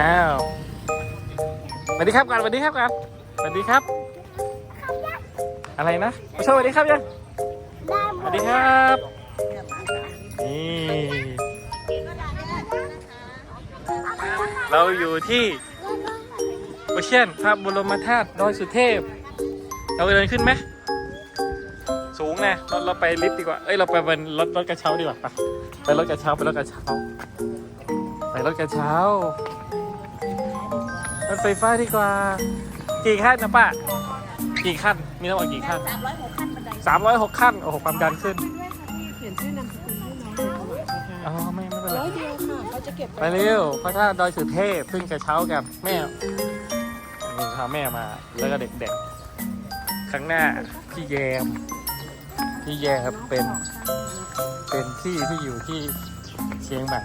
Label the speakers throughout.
Speaker 1: อ้าวสวัสดีครับก่อนสวัสดีครับก่อนสวัสดีครับ อะไรนะโชว์สวัสดีครับยังสวัสดีครับนี่เราอยู่ที่โอเชียนพระบรมธาตุดอยสุเทพ เราเดินขึ้นไหมสูงนะเราเราไปลิฟต์ดีกว่า เอ้ยเราไปเป็นรถรถกระเช้าดีกว่าไปไปรถกระเช้าไปรถกระเช้า ไปรถกระเช้า รถไฟฟ้าดีกว่า กี่ขั้นนะป้า กี่ขั้น มีทั้งหมดกี่ขั้น
Speaker 2: สามร้อยหกขั้นบันได
Speaker 1: สามร้อยหกขั้น โอ้โห ความดันขึ้น
Speaker 2: เขียนชื่อนามสกุลให้น้องเลยค่ะ
Speaker 1: อ๋อไม่ ไม่เป็นไร
Speaker 2: ร้อยเดียวค่ะเขาจะเก็บ
Speaker 1: ไปเร็วพระธาตุดอยสุเทพขึ้นกระเช้ากันแม่นี่พาแม่มา แล้วก็เด็กๆข้างหน้าพี่แยม พี่แยมเป็น เป็นที่ที่อยู่ที่เชียงใหม่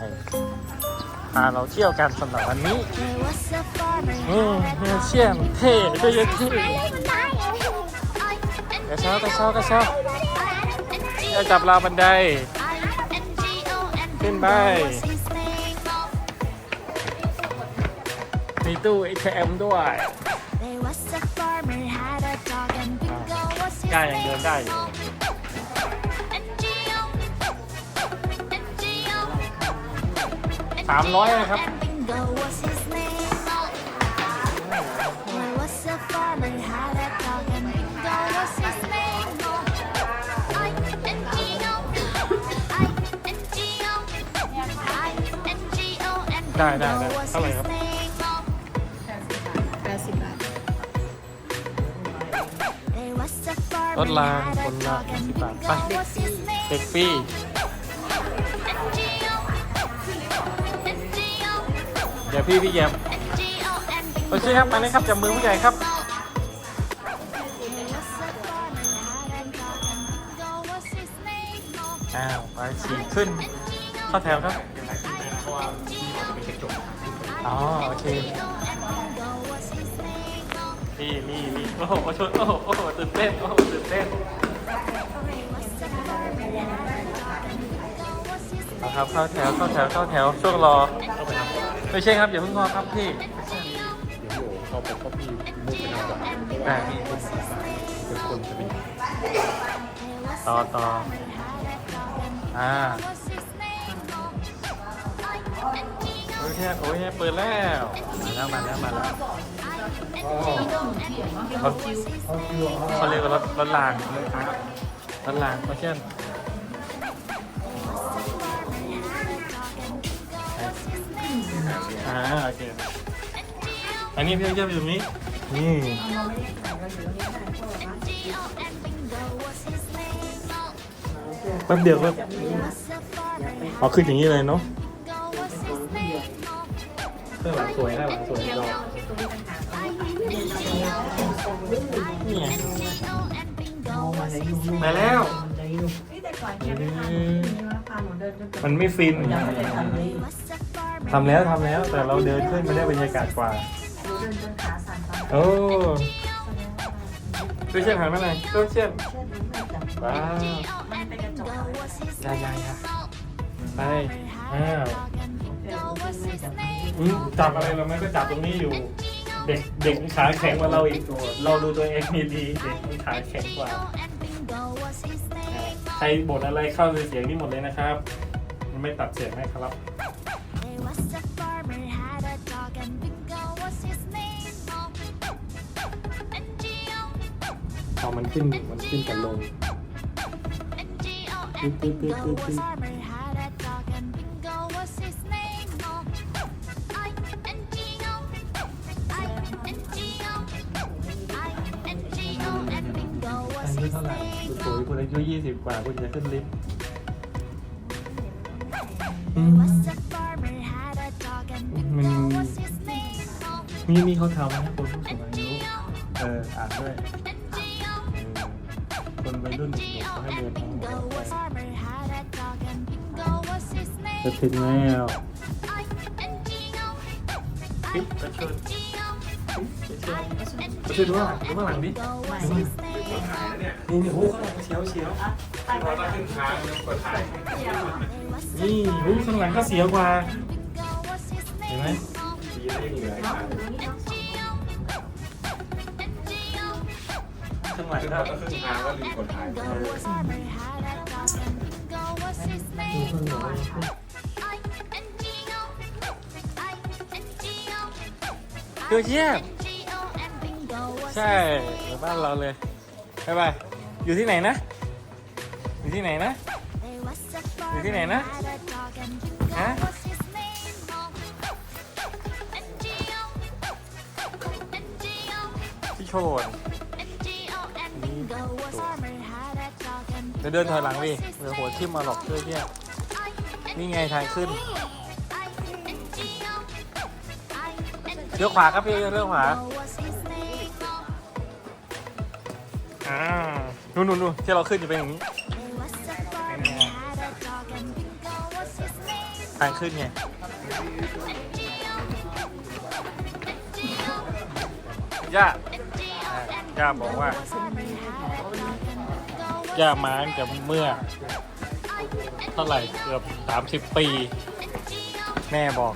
Speaker 1: พาเราเที่ยวกันสำหรับวันนี้อืมเฮียเชียงเท่ด้วยยเท่กระเช้ากระเช้ากระเช้าจะจับราวบันได ขึ้นไป มีตู้ ATM ด้วยกล้ายังเดินได้อยู่ สามร้อยนะครับ ได้ได้ได้เท่าไหร่ครับ
Speaker 2: แปดสิบบาท
Speaker 1: รถรางคนละสิบบาทไปเด็กฟรี เดี๋ยวพี่พี่แยมโอเคครับมาเลยครับจับมือผู้ใหญ่ครับอ้าวไปฉีกขึ้นเข้าแถวครับอ๋อโอเคนี่นี่นี่โอ้โหชนโอ้โหโอ้โหตื่นเต้นโอ้โหตื่นเต้น เอาครับเข้าแถวเข้าแถวเข้าแถวช่วงรอเข้าไม่ใช่ครับอย่าเพิ่งรอครับพี่
Speaker 3: เดี๋ยวโยเข้าไปก็มีมุกเป็นอะไร
Speaker 1: อ่าพี่
Speaker 3: เป็นสายยกคนจะเป็น
Speaker 1: ต่อต่ออ่าโอเคโอ้ยแค่เปิดแล้วมาแล้วมาแล้วมาแล้วรถเขาเรียกว่ารถรถรางรถรางเพราะเช่น อ่าโอเคอันนี้พี่เยี่ยมอยู่ตรงนี้นี่แป๊บเดียวก็เอาขึ้นอย่างนี้เลยเนาะเสื้อหลังสวยหน้าหลังสวยรอนี่ไงมาแล้วมันไม่ฟิน ทำแล้วทำแล้วแต่เราเดินขึ้นไม่ได้บรรยากาศกว่าโอ้ตัวเชี่ยนหันมาหน่อยตัวเชี่ยนว้าวยายายาไปอ้าวอืมจับอะไรเราไม่ก็จับตรงนี้อยู่ เด็กเด็กขาแข็งกว่าเราอีกตัว เราดูตัวเองดีดีเด็กมันขาแข็งกว่า ใครบ่นอะไรเข้าเสียงนี่หมดเลยนะครับมันไม่ตัดเสียงให้ครับ พอมันขึ้นมันขึ้นกับลงตึ๊ดตึ๊ดตึ๊ดตึ๊ดตึ๊ดอายุเท่าไหร่คุณปุ๋ยคุณอายุยี่สิบกว่าคุณจะขึ้นลิฟต์มันมีมีเขาทำให้คนผู้สู จะถึงแล้วปิ๊บกระเชิญกระเชิญดูข้างหลังดูข้างหลังดิดูข้างหลังนี่นี่โอ้ข้างหลังเฉียวเฉียว
Speaker 3: พอต้องขึ้นค้างกดถ่าย
Speaker 1: นี่โอ้ข้างหลังก็เสียวกว่า เห็นไหม
Speaker 3: ดีนะไม่มีอะไรขาย
Speaker 1: หลัง
Speaker 3: ขึ้น
Speaker 1: ก็
Speaker 3: มาก็ครึ่งทางก็รีบกดถ่าย
Speaker 1: เดี๋ยวเชี่ยใช่บ้านเราเลยไปไปอยู่ที่ไหนนะ อยู่ที่ไหนนะ
Speaker 4: อยู่ที่ไหนนะ
Speaker 1: ฮะ
Speaker 4: ฮะ
Speaker 1: ที่โชน เดี๋ยวเดินถอยหลังดิเดี๋ยวหัวทิ่มมาหรอกเชื่อเชี่ยนี่ไงทางขึ้นเลี้ยวขวาครับพี่เลี้ยวขวาอ่านู่นนู่นนู่นที่เราขึ้นอยู่เป็นอย่างนี้ทางขึ้นไงย่าย่าบอกว่า ย่ามาตั้งแต่เมื่อ เท่าไหร่เกือบสามสิบปี แม่บอก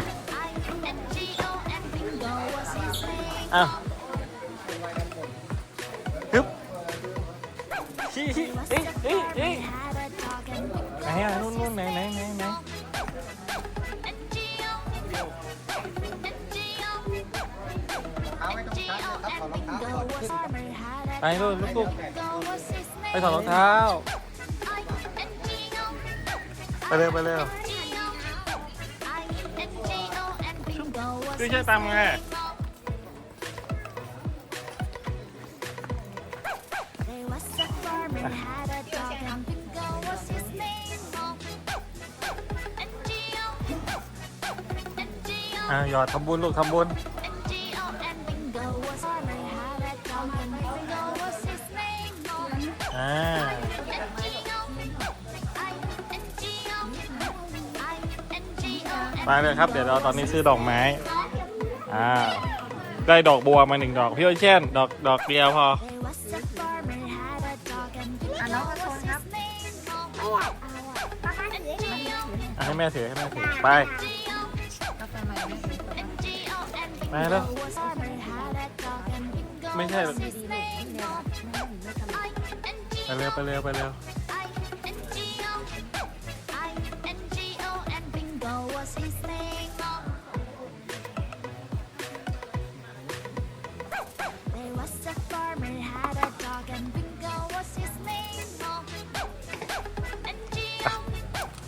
Speaker 1: อ้าวฮึบชี้ชี้เอ้ยเอ้ยเอ้ยไหนอะนู่นนู่นไหนไหนไหนไหนไปลูกลูก ไปถอดรองเท้า ไปเร็วไปเร็วช่วยช่วยตามไงอะหยอดทำบุญลูกทำบุญ ไปเลยครับ เดี๋ยวเราตอนนี้ซื้อดอกไม้ อ่า ได้ดอกบัวมาหนึ่งดอก พี่โอเช่น ดอกดอกเดียวพอ
Speaker 4: อะน้องกระชนครับ
Speaker 1: อะให้แม่ถือให้แม่ถือไป
Speaker 4: กาแฟใหม่ไหม
Speaker 1: ไปแล้ว ไม่ใช่
Speaker 4: ดีๆเลยเดี๋ยวไม่ทำ
Speaker 1: ไปเร็วไปเร็วไปเร็ว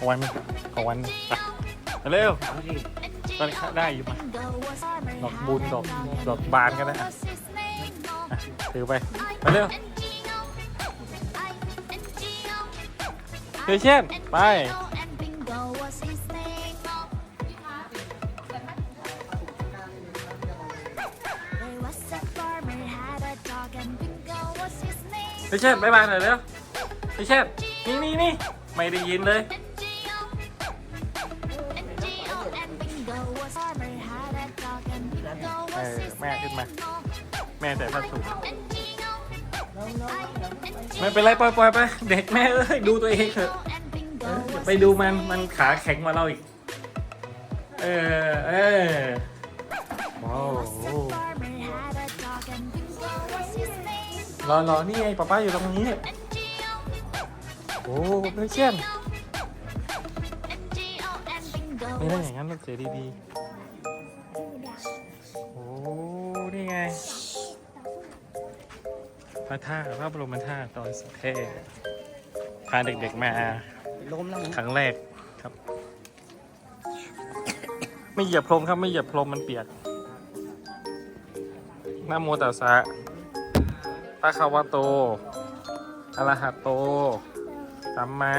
Speaker 1: เอาวันหนึงเอาวันหนึงไปเร็วตอนนี้ได้อยู่มาดอกบุญดอกดอกบานกันนะอะอะถือไปไปเร็วเฮ้ยเช่นไปเฮ้ยเช่นบายบายหน่อยเร็วเฮ้ยเช่นนี่นี่นี่ไม่ได้ยินเลย ขึ้นมา แม่ใส่ผ้าถุงไม่เป็นไรปล่อยปล่อยไป เด็กแม่เอ้ยดูตัวเองเถอะอย่าไปดูมันมันขาแข็งกว่าเราอีก เออเออว้าวรอรอนี่ไงป้าป้าอยู่ตรงนี้ โอ้เพื่อนเชี่ยนไม่ได้อย่างนั้นต้องเสียดีๆ พระธาตุพระบรมธาตุตอนสุเทพพาเด็กๆมาครั้งแรกครับ ไม่เหยียบพรมครับไม่เหยียบพรมมันเปียกนะโมตัสสะพระคาวะโตอะระหะโตสัมมา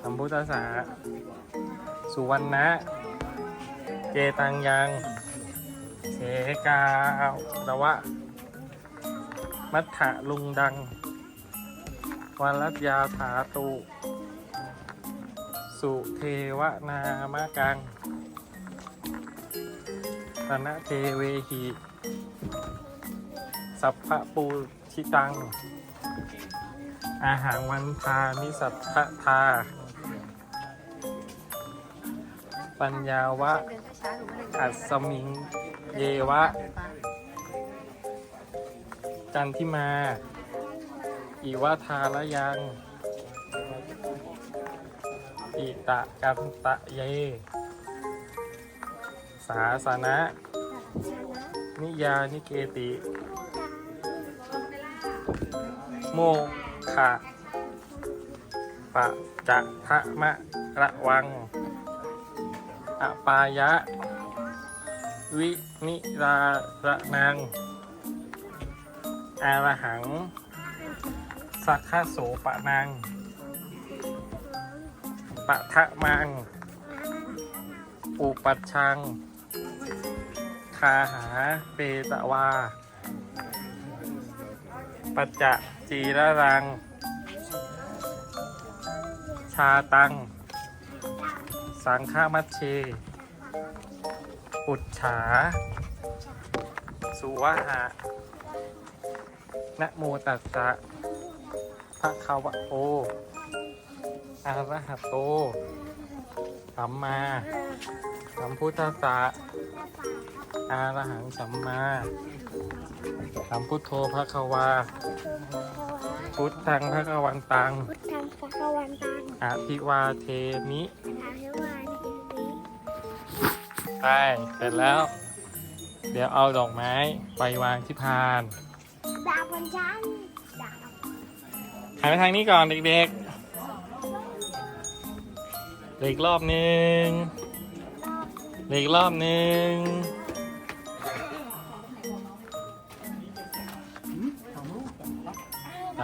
Speaker 1: สัมพุทธัสสะสุวรรณะเจตังยังเสกาวดวะ มัทธะลุงดังวัลัตยาถาตุ สุเทวนามะกังตนะเทเวหิสัพพะปูชิตัง อาหารวันทานิสัทธทา ปัญญาวะ อัศมิง เยวะ จันทิมา อีวาทาละยัง อิตะกันตะเย สาสนะ นิยานิเกติ โมขะปะจะทะมะระวัง อปายะ วินิราระนัง อาระหัง สักขะโสปะนังปะทะมังอุปัชชัง คาหาเปตะวา ปัจจะจีระรัง ชาตัง สังฆมัชเชปุจฉา สุวะหะ นะโมตัสสะภะคะวะโตอะระหะโต สัมมาสัมพุทธัสสะอาระหังสัมมา สัมพุทโธภะคะวา พุทธังภะคะวันตัง
Speaker 5: พุทธังสักวันตัง
Speaker 1: อภิวาเทมิ
Speaker 5: อาหิวานหิวิ
Speaker 1: ไปเสร็จแล้ว เดี๋ยวเอาดอกไม้ไปวางที่พาน
Speaker 5: ดาบนจันทร์ดาบ
Speaker 1: หันไปทางนี้ก่อนเด็กๆเหลืออีกรอบหนึ่งเหลืออีกรอบหนึ่งไป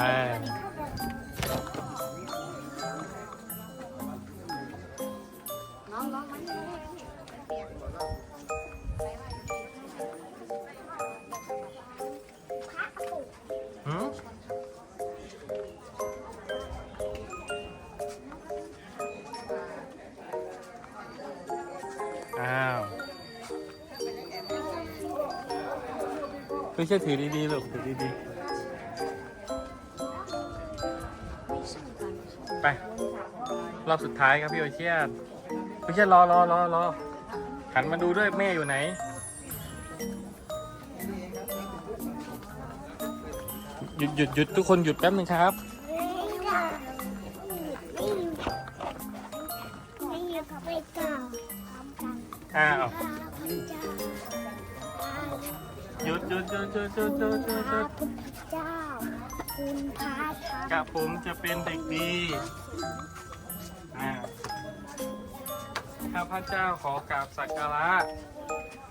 Speaker 1: ไม่ใช่ถือดีๆลูกถือดีๆไป รอบสุดท้ายครับพี่โอเชียนพี่โอเชียนรอรอรอรอหันมาดูด้วยแม่อยู่ไหน หยุดหยุดหยุดทุกคนหยุดแป๊บนึงครับ
Speaker 5: ไม่ว่าไม่อยู่ไม่อยู่กับไปเจ้าพร้อมกัน
Speaker 1: อ้าว หยุดหยุดหยุดหยุดหยุดหยุดหยุดห
Speaker 5: ข้า
Speaker 1: ยุด
Speaker 5: พุทธเจ้า คุณพระธรรม
Speaker 1: กับผมจะเป็นเด็กดีอ้าวข้าพเจ้าขอกราบสักการะ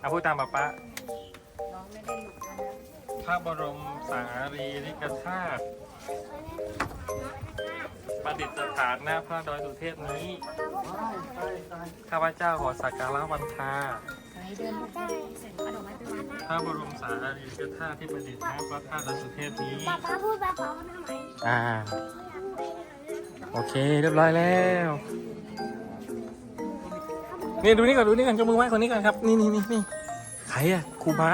Speaker 1: อาพูดตามป๊าป๊าพระบรมสารีริกธาตุประดิษฐานหน้าพระดอยสุเทพนี้ ข้าพเจ้าขอสักการะวันทาพ ระบรมสารีริกธาตุที่ประดิษฐ์ณพระธาตุดอยสุเทพนี้
Speaker 5: ป้าป้าพูดแบบเขาทำไม
Speaker 1: อ่า โอเคเรียบร้อยแล้ว นี่ดูนี่ก่อนดูนี่ก่อนยกมือไหว้คนนี้ก่อนครับ นี่นี่นี่นี่ใครอะครูบา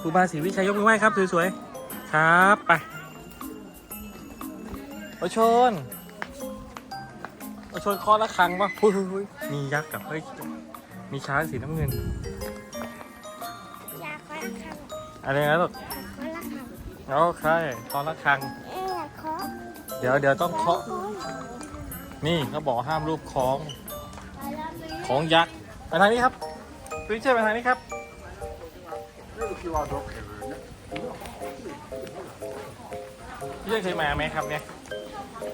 Speaker 1: ครูบาศรีวิชัยยกมือไหว้ครับสวยๆครับไปโอชนโอชนคอละครังปะหุยหุยหุยมียักษ์กับเฮ้ยมีช้างสีน้ำเงิน
Speaker 5: อะ
Speaker 1: ไรนะลูก
Speaker 5: ขอละครัง
Speaker 1: โอเคคอละครัง
Speaker 5: เอ๊ะขอ
Speaker 1: เดี๋ยวเดี๋ยวต้องเคาะ นี่เขาบอกห้ามรูปคล้องของยักษ์ไปทางนี้ครับวิเชอร์ไปทางนี้ครับ พี่เชอร์เคยมาไหมครับเนี่ย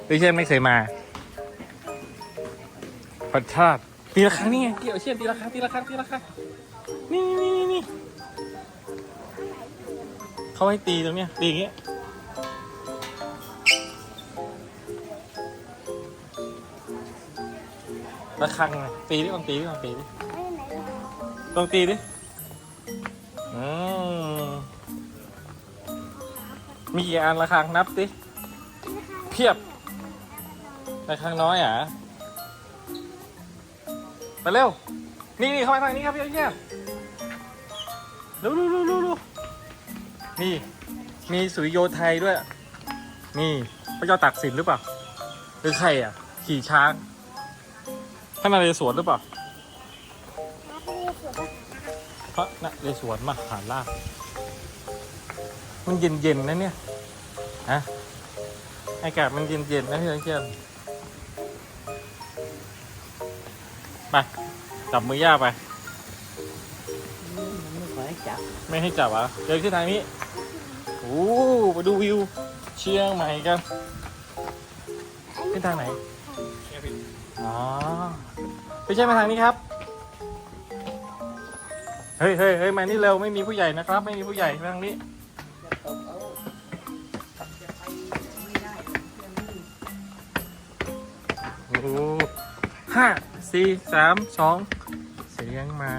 Speaker 1: พี่เชอร์ไม่เคยมาประชาติตีละครั้งนี่ไงพี่เอาเชียนตีละครั้งตีละครั้งตีละครั้งนี่นี่นี่นี่ เขาให้ตีตรงเนี้ยตีอย่างเงี้ยละคังไงตีดิลองตีดิลองตีดิ
Speaker 5: ไม่ไหนหรอก
Speaker 1: ลองตีดิอืมมีกี่อันละคังนับดิเพียบละคังน้อยอะไปเร็ว นี่นี่เข้ามาทางนี้ครับพี่เชี่ยเร็วเร็วเร็วเร็วเร็ว นี่ มีสุริโยไทยด้วย นี่พระเจ้าตากสินหรือเปล่า หรือใครอะ ขี่ช้างท่านนเรศวรหรือเปล่า
Speaker 5: มาไปเรียนสวนภาษา
Speaker 1: ระนเรศวรมหาราชมันเย็นเย็นๆนะเนี่ยฮะอากาศมันเย็นเย็นๆนะพี่เชียนไปจับมือย่าไป
Speaker 2: ไม่ขอให้จับ
Speaker 1: ไม่ให้จับอะเดินขึ้นทางนี้โอ้มาดูวิวเชียงใหม่กันขึ้นทางไหนอ๋อไม่ใช่มาทางนี้ครับ เฮ้ยเฮ้ยเฮ้ยมานี่เร็วไม่มีผู้ใหญ่นะครับ ไม่มีผู้ใหญ่มาทางนี้โอ้หห้าสี่สามสองเสียงใหม่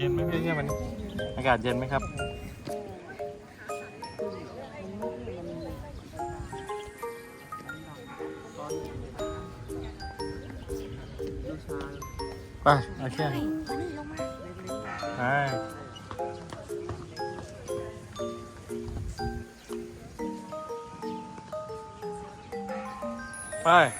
Speaker 1: เย็นไหมพี่เยี่ยมวันนี้อากาศเย็นไหมครับ ไปโอเคไปไป